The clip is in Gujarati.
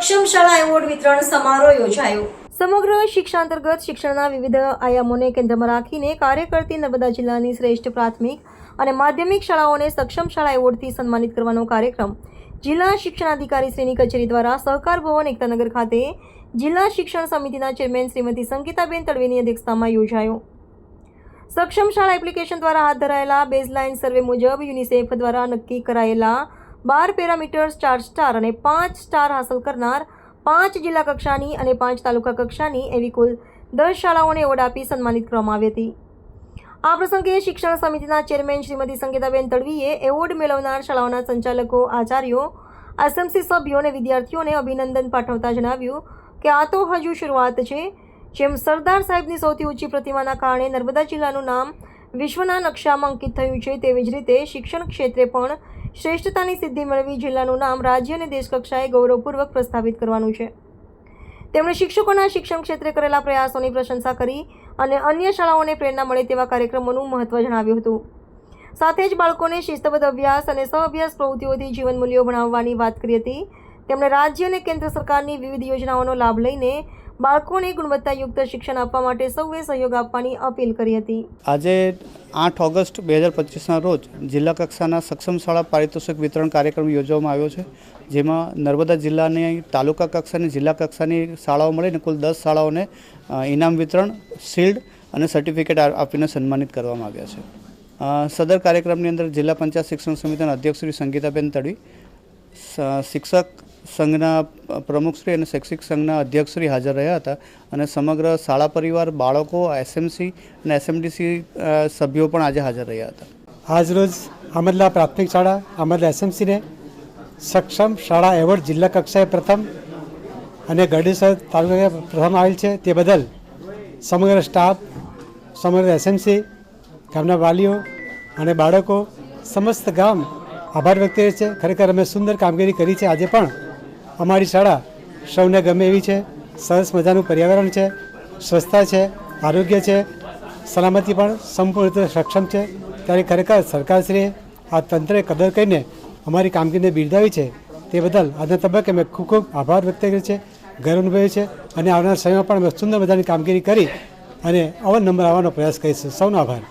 સક્ષમ શાળા એવોર્ડ વિતરણ સમારોહ યોજાયો. સમગ્ર શિક્ષા અંતર્ગત શિક્ષણના વિવિધ આયામોને કેન્દ્રમાં રાખીને કાર્ય કરતી નર્મદા જિલ્લાની શ્રેષ્ઠ પ્રાથમિક અને માધ્યમિક શાળાઓને સક્ષમ શાળા એવોર્ડથી સન્માનિત કરવાનો કાર્યક્રમ જિલ્લા શિક્ષણાધિકારી કચેરી દ્વારા સહકાર ભવન એકતાનગર ખાતે જિલ્લા શિક્ષણ સમિતિના ચેરમેન શ્રીમતી સંગીતાબેન તડવીની અધ્યક્ષતામાં યોજાયો. સક્ષમ શાળા એપ્લિકેશન દ્વારા હાથ ધરાયેલા બેઝલાઇન સર્વે મુજબ યુનિસેફ દ્વારા નક્કી કરાયેલા બાર પેરામીટર્સ, ચાર સ્ટાર અને પાંચ સ્ટાર હાંસલ કરનાર પાંચ જિલ્લા કક્ષાની અને પાંચ તાલુકા કક્ષાની એવી કુલ દસ શાળાઓને એવોર્ડ આપી સન્માનિત કરવામાં આવી હતી. આ પ્રસંગે શિક્ષણ સમિતિના ચેરમેન શ્રીમતી સંગીતાબેન તડવીએ એવોર્ડ મેળવનાર શાળાઓના સંચાલકો, આચાર્યો, એસએમસી સભ્યો અને વિદ્યાર્થીઓને અભિનંદન પાઠવતા જણાવ્યું કે આ તો હજુ શરૂઆત છે, જેમ સરદાર સાહેબની સૌથી ઊંચી પ્રતિમાના કારણે નર્મદા જિલ્લાનું નામ વિશ્વના નકશામાં અંકિત થયું છે, તેવી જ રીતે શિક્ષણ ક્ષેત્રે પણ શ્રેષ્ઠતાની સિદ્ધિ મેળવી જિલ્લાનું નામ રાજ્ય અને દેશકક્ષાએ ગૌરવપૂર્વક પ્રસ્થાપિત કરવાનું છે. તેમણે શિક્ષકોના શિક્ષણ ક્ષેત્રે કરેલા પ્રયાસોની પ્રશંસા કરી અને અન્ય શાળાઓને પ્રેરણા મળે તેવા કાર્યક્રમોનું મહત્વ જણાવ્યું હતું. સાથે જ બાળકોને શિસ્તબદ્ધ અભ્યાસ અને સહઅભ્યાસ પ્રવૃત્તિઓથી જીવન મૂલ્યો ભણાવવાની વાત કરી હતી. તેમણે રાજ્ય અને કેન્દ્ર સરકારની વિવિધ યોજનાઓનો લાભ લઈને બાળકોને ગુણવત્તાયુક્ત શિક્ષણ આપવા માટે સૌએ સહયોગ આપવાની અપીલ કરી હતી. આજે આઠ ઓગસ્ટ બે હજાર પચીસના રોજ જિલ્લા કક્ષાના સક્ષમ શાળા પારિતોષિક વિતરણ કાર્યક્રમ યોજવામાં આવ્યો છે, જેમાં નર્મદા જિલ્લાની તાલુકા કક્ષાની જિલ્લા કક્ષાની શાળાઓ મળીને કુલ દસ શાળાઓને ઇનામ વિતરણ, શિલ્ડ અને સર્ટિફિકેટ આપીને સન્માનિત કરવામાં આવ્યા છે. સદર કાર્યક્રમની અંદર જિલ્લા પંચાયત શિક્ષણ સમિતિના અધ્યક્ષ શ્રી સંગીતાબેન તડવી શિક્ષક સંઘના પ્રમુખશ્રી અને શૈક્ષિક સંઘના અધ્યક્ષશ્રી હાજર રહ્યા હતા અને સમગ્ર શાળા પરિવાર, બાળકો એસએમસી અને એસએમડીસી સભ્યો પણ આજે હાજર રહ્યા હતા. આજરોજ આમદલા પ્રાથમિક શાળા, આમદલા એસએમસીને સક્ષમ શાળા એવોર્ડ જિલ્લા કક્ષાએ પ્રથમ અને ગઢેસર તાલુકા પ્રથમ આવેલ છે. તે બદલ સમગ્ર સ્ટાફ, સમગ્ર એસએમસી ગામના વાલીઓ અને બાળકો, સમસ્ત ગામ આભાર વ્યક્ત કરે છે. ખરેખર અમે સુંદર કામગીરી કરી છે. આજે પણ અમારી શાળા સૌને ગમે એવી છે. સરસ મજાનું પર્યાવરણ છે, સ્વચ્છતા છે, આરોગ્ય છે. સલામતી પણ સંપૂર્ણ રીતે સક્ષમ છે. ત્યારે ખરેખર સરકારશ્રીએ આ તંત્રે કદર કરીને અમારી કામગીરીને બિરદાવી છે. તે બદલ આજના તબક્કે મેં ખૂબ ખૂબ આભાર વ્યક્ત કર્યો છે, ગર્વ અનુભવ્યો છે અને આવનાર સમયમાં પણ અમે સુંદર મજાની કામગીરી કરી અને અવર નંબર આવવાનો પ્રયાસ કરીશું. સૌનો આભાર.